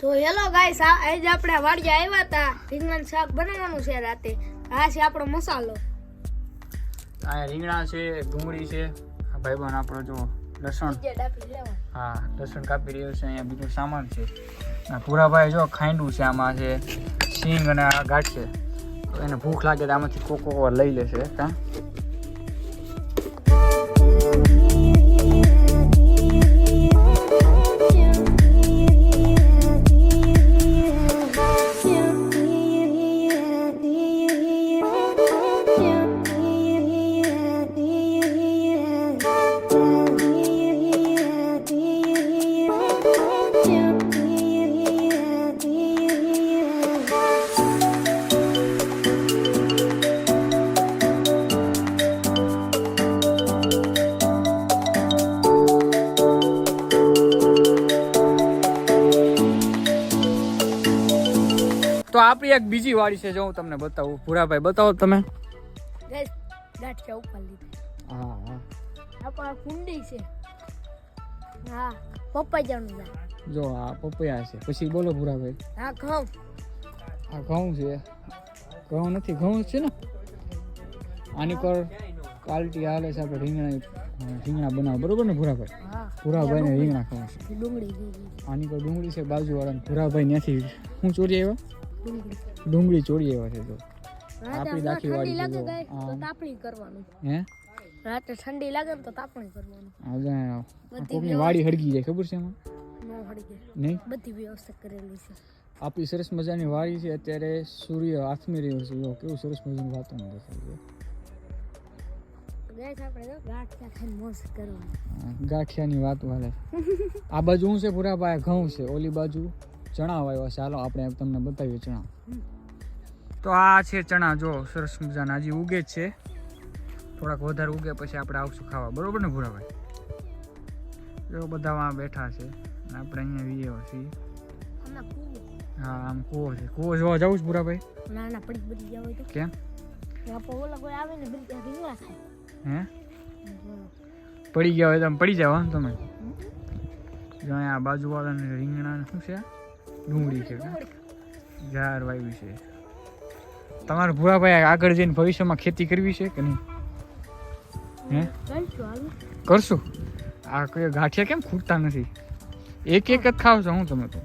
તો hello guys આજે આપણે વાડીએ આવ્યા હતા રીંગણાનું શાક બનાવવાનું છે રાતે. આ છે આપણો મસાલો. આ રીંગણા છે ડુંગળી છે આ ભાઈબંધ આપણો જો લસણ. હા લસણ કાપી રહ્યો છે અહીંયા બીજું સામાન છે. આ પૂરાભાઈ જો ખાંડું છે આમાં છે સિંગ અને આ ગાંઠ છે. એને ભૂખ લાગે તો આમાંથી કોક લઈ લેશે કાં? તો આપણી એક બીજી વાડી છે જો હું તમને બતાવું. ભૂરાભાઈ બતાવો તમે. હા હા. કુંડી છે. હા પપ્પાજાનું જો આ પપૈયા છે. પછી બોલો ભૂરાભાઈ. હા ઘઉં. આ ઘઉં છે. ઘઉં નથી ઘઉં છે ને? આની પર ક્વોલિટી છે આપણે રીંગણા રીંગણા બનાવો બરોબર ને ભૂરાભાઈ? ભૂરાભાઈ ભૂરાભાઈને રીંગણા ખાવા છે. ડુંગળી આની પર ડુંગળી છે બાજુવાળા ભૂરાભાઈ ત્યાંથી શું ચોરી આવ્યા? ડુંગળી ચોરી એવા છે તો આપણી દાખી વાળી લાગે તો તાપણી કરવાનું. હે? રાતે ઠંડી લાગે તો તાપણી કરવાનું. આ બધી કોકની વાડી હળગી જાય ખબર છે એમાં? નહીં? બધી વ્યવસ્થા કરેલી છે. આપણી સરસ મજાની વાડી છે અત્યારે સૂર્ય આથમી રહ્યો છે જો. કેવું સરસ મજાનું વાતાવરણ દેખાય છે હા, ગાંઠિયાની વાત વાલે. આ બાજુ શું છે પૂરા ભાઈ ઘઉં છે ઓલી બાજુ. ચણા વાવ્યા છે. ચાલો આપણે તમને બતાવીએ ચણા. તો આ છે ચણા જો સરસ મજાના. હજી ઉગે જ છે. થોડાક વધારે ઉગે પછી આપણે આવશું ખાવા. બરોબર ને ભૂરાભાઈ જો બધા બેઠા છે. આપણે અહીંયા વીએ છીએ. હા આમ કૂવો છે. કૂવો જોવા જવું છે ભૂરાભાઈ નાના પડી બધી જાવ તો. કેમ? આપણે ઓલા કોઈ આવે ને ખાય હે? પડી ગયા હોય તો પડી જાવ તમે. જો અહીંયા બાજુવાળાને રીંગણા શું છે? ડુંગળી છે? ઝાડ વાવ્યું છે. તમારે ભૂરાભાઈ આગળ જઈને ભવિષ્યમાં ખેતી કરવી છે કે નહીં? હે? કરશું. આ કયો ગાંઠિયા કેમ ખૂટતા નથી? એક એક જ ખાવ છો હું તમે તો.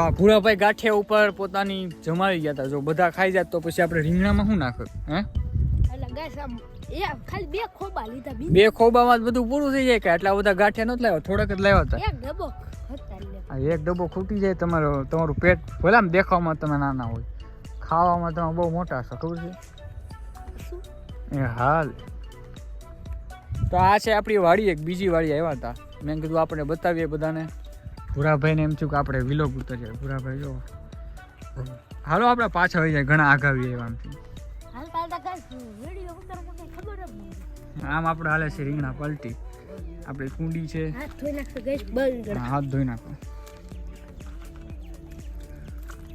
આ ભૂરાભાઈ ગાંઠિયા ઉપર પોતાની જમાવી ગયા હતા. જો બધા ખાઈ જાય તો પછી આપણે રીંગણામાં શું નાખે? હે? એટલે બે ખોબામાં બધું પૂરું થઈ જાય કે આટલા બધા ગાંઠિયા નથી લાવ્યો? થોડાક જ લાવ્યા હતા. એક ડબ્બો આ એક ડબ્બો ખૂટી જાય તમારો તમારું પેટ ભલે આમ દેખાવામાં તમે નાના હોય. ખાવામાં તમે બહુ મોટા છો ખબર છે? એ હાલ. તો આ છે આપણી વાડી એક બીજી વાડી આવ્યા હતા. મેં કીધું આપણે બતાવીએ બધાને. ભૂરાભાઈને એમ થયું કે આપણે વિલોગ ઉતરીએ. ભૂરાભાઈ જો. હાલો આપણે પાછા આવી જાય ઘણા આગાવી એવા આમ આપણે હાલે છે રીંગણા પલટી. આપણી કુંડી છે. હાથ ધોઈ નાખશે ગાઈસ બંધ હાથ ધોઈ નાખો.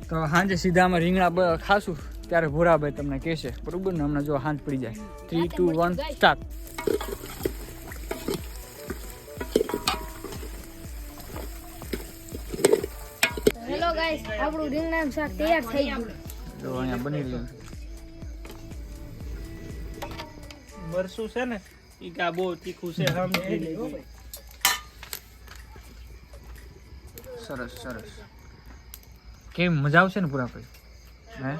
તો સાંજે સીધા અમે રીંગણા ખાશું ત્યારે ભોરાભાઈ તમને કહેશે. બરોબર ને? હમણાં જો હાંજ પડી જાય. Three two one start hello guys આપણું રીંગણાનું શાક તૈયાર થઈ ગયું. જો અહીંયા બની રહ્યું મરસું છે ને એ કા બહુ તીખું છે સમજી લેજો સરસ સરસ. કેમ મજા આવશે ને પૂરા ભાઈ? હે?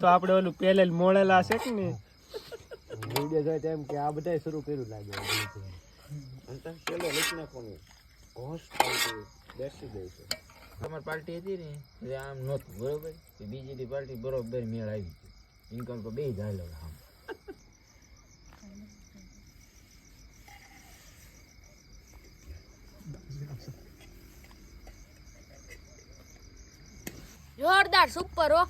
તો આપણે ઓલું પેલે મોડેલા મોળેલા છે કે ને વિડિયો જોઈ તેમ કે આ બધાય શરૂ કર્યું લાગે પેલો લખી નાખવાનું. હોશ બેસી દે છે. અમારી પાર્ટી હતી ને, એટલે આમ નહોતું, બરોબર? બીજી પાર્ટી બરોબર મેળ આવી ઇન્કમ તો બે જાય આમ. જોરદાર સુપર હો.